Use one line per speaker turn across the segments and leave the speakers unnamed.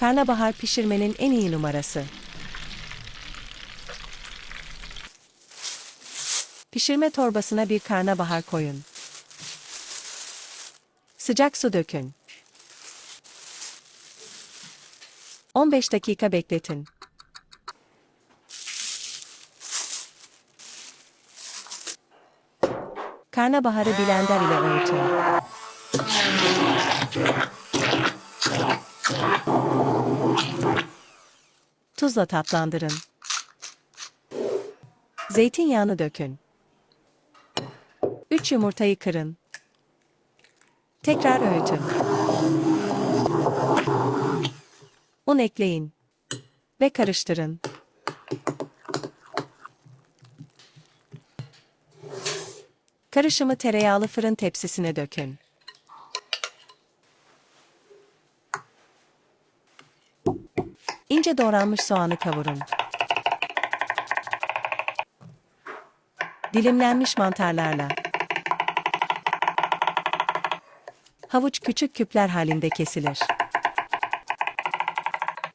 Karnabahar pişirmenin en iyi numarası. Pişirme torbasına bir karnabahar koyun. Sıcak su dökün. 15 dakika bekletin. Karnabaharı blender ile öğütün. Tuzla tatlandırın. Zeytinyağını dökün. 3 yumurtayı kırın. Tekrar öğütün. Un ekleyin ve karıştırın. Karışımı tereyağlı fırın tepsisine dökün. İnce doğranmış soğanı kavurun. Dilimlenmiş mantarlarla. Havuç küçük küpler halinde kesilir.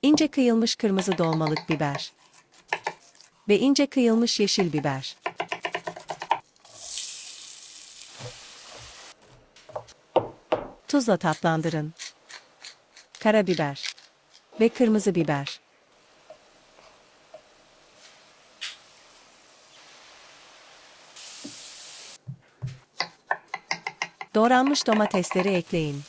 İnce kıyılmış kırmızı dolmalık biber. Ve ince kıyılmış yeşil biber. Tuzla tatlandırın. Karabiber ve kırmızı biber. Doğranmış domatesleri ekleyin.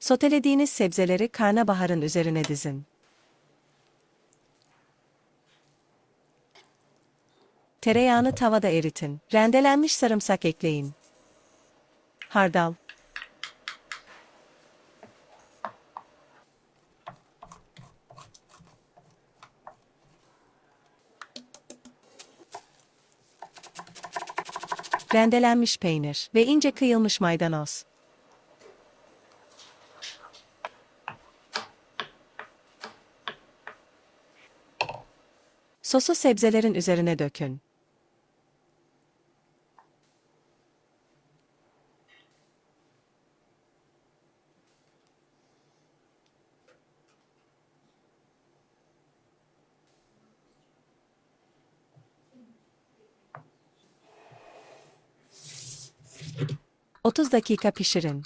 Sotelediğiniz sebzeleri karnabaharın üzerine dizin. Tereyağını tavada eritin. Rendelenmiş sarımsak ekleyin. Hardal. Rendelenmiş peynir ve ince kıyılmış maydanoz. Sosu sebzelerin üzerine dökün. 30 dakika pişirin.